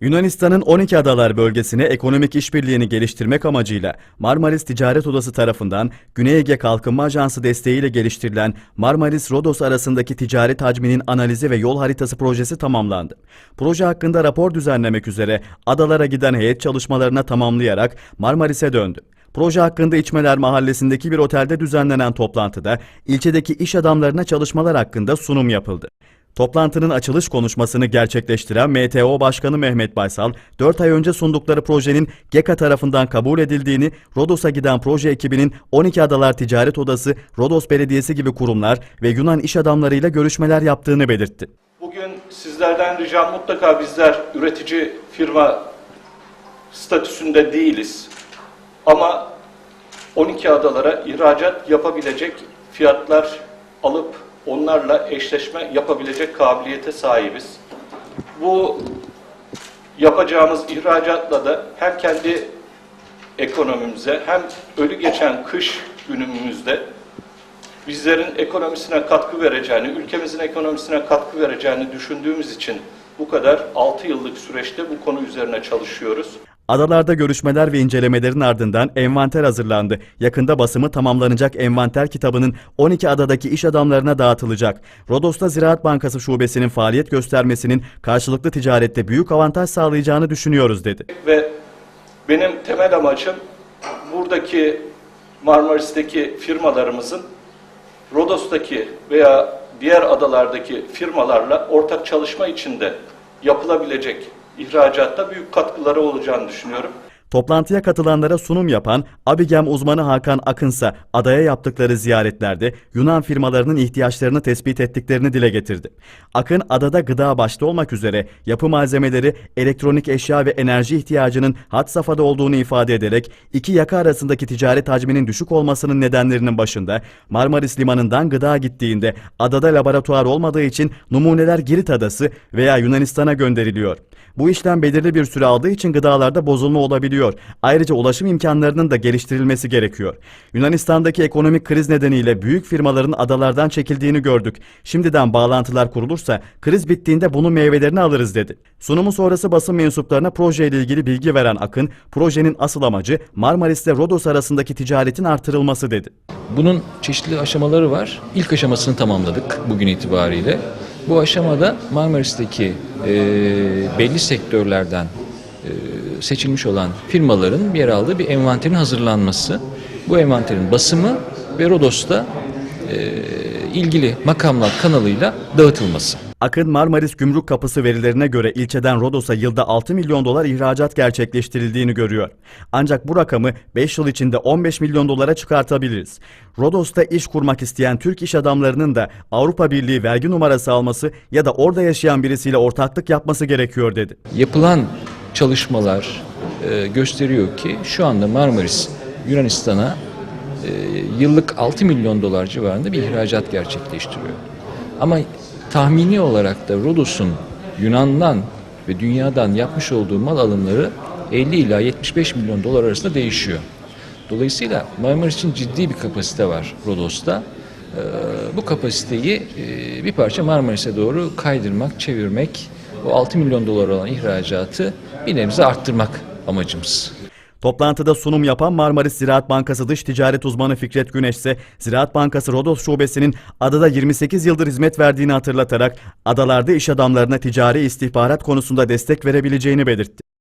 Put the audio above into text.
Yunanistan'ın 12 adalar bölgesine ekonomik işbirliğini geliştirmek amacıyla Marmaris Ticaret Odası tarafından Güney Ege Kalkınma Ajansı desteğiyle geliştirilen Marmaris-Rodos arasındaki ticaret hacminin analizi ve yol haritası projesi tamamlandı. Proje hakkında rapor düzenlemek üzere adalara giden heyet çalışmalarına tamamlayarak Marmaris'e döndü. Proje hakkında İçmeler Mahallesi'ndeki bir otelde düzenlenen toplantıda ilçedeki iş adamlarına çalışmalar hakkında sunum yapıldı. Toplantının açılış konuşmasını gerçekleştiren MTO Başkanı Mehmet Baysal, 4 ay önce sundukları projenin GEKA tarafından kabul edildiğini, Rodos'a giden proje ekibinin 12 Adalar Ticaret Odası, Rodos Belediyesi gibi kurumlar ve Yunan iş adamlarıyla görüşmeler yaptığını belirtti. Bugün sizlerden ricam mutlaka bizler üretici firma statüsünde değiliz. Ama 12 adalara ihracat yapabilecek fiyatlar alıp onlarla eşleşme yapabilecek kabiliyete sahibiz. Bu yapacağımız ihracatla da hem kendi ekonomimize hem ölü geçen kış günümüzde bizlerin ekonomisine katkı vereceğini, ülkemizin ekonomisine katkı vereceğini düşündüğümüz için bu kadar 6 yıllık süreçte bu konu üzerine çalışıyoruz. Adalarda görüşmeler ve incelemelerin ardından envanter hazırlandı. Yakında basımı tamamlanacak envanter kitabının 12 adadaki iş adamlarına dağıtılacak. Rodos'ta Ziraat Bankası şubesinin faaliyet göstermesinin karşılıklı ticarette büyük avantaj sağlayacağını düşünüyoruz dedi. Ve benim temel amacım buradaki Marmaris'teki firmalarımızın Rodos'taki veya diğer adalardaki firmalarla ortak çalışma içinde yapılabilecek ihracatta büyük katkıları olacağını düşünüyorum. Toplantıya katılanlara sunum yapan Abigem uzmanı Hakan Akınsa adaya yaptıkları ziyaretlerde Yunan firmalarının ihtiyaçlarını tespit ettiklerini dile getirdi. Akın adada gıda başta olmak üzere yapı malzemeleri, elektronik eşya ve enerji ihtiyacının had safhada olduğunu ifade ederek iki yaka arasındaki ticaret hacminin düşük olmasının nedenlerinin başında Marmaris Limanı'ndan gıda gittiğinde adada laboratuvar olmadığı için numuneler Girit Adası veya Yunanistan'a gönderiliyor. Bu işlem belirli bir süre aldığı için gıdalarda bozulma olabiliyor. Ayrıca ulaşım imkanlarının da geliştirilmesi gerekiyor. Yunanistan'daki ekonomik kriz nedeniyle büyük firmaların adalardan çekildiğini gördük. Şimdiden bağlantılar kurulursa kriz bittiğinde bunun meyvelerini alırız dedi. Sunumu sonrası basın mensuplarına projeyle ilgili bilgi veren Akın, projenin asıl amacı Marmaris ile Rodos arasındaki ticaretin artırılması dedi. Bunun çeşitli aşamaları var. İlk aşamasını tamamladık bugün itibariyle. Bu aşamada Marmaris'teki e, belli sektörlerden seçilmiş olan firmaların yer aldığı bir envanterin hazırlanması. Bu envanterin basımı ve Rodos'ta e, ilgili makamlar kanalıyla dağıtılması. Akın Marmaris Gümrük Kapısı verilerine göre ilçeden Rodos'a yılda 6 milyon dolar ihracat gerçekleştirildiğini görüyor. Ancak bu rakamı 5 yıl içinde 15 milyon dolara çıkartabiliriz. Rodos'ta iş kurmak isteyen Türk iş adamlarının da Avrupa Birliği vergi numarası alması ya da orada yaşayan birisiyle ortaklık yapması gerekiyor dedi. Yapılan çalışmalar e, gösteriyor ki şu anda Marmaris Yunanistan'a e, yıllık 6 milyon dolar civarında bir ihracat gerçekleştiriyor. Ama tahmini olarak da Rodos'un Yunan'dan ve dünyadan yapmış olduğu mal alımları 50 ila 75 milyon dolar arasında değişiyor. Dolayısıyla Marmaris için ciddi bir kapasite var Rodos'ta. Ee, Bu kapasiteyi e, bir parça Marmaris'e doğru kaydırmak, çevirmek, o 6 milyon dolar olan ihracatı bir nebze arttırmak amacımız. Toplantıda sunum yapan Marmaris Ziraat Bankası Dış Ticaret Uzmanı Fikret Güneş ise Ziraat Bankası Rodos Şubesi'nin adada 28 yıldır hizmet verdiğini hatırlatarak adalarda iş adamlarına ticari istihbarat konusunda destek verebileceğini belirtti.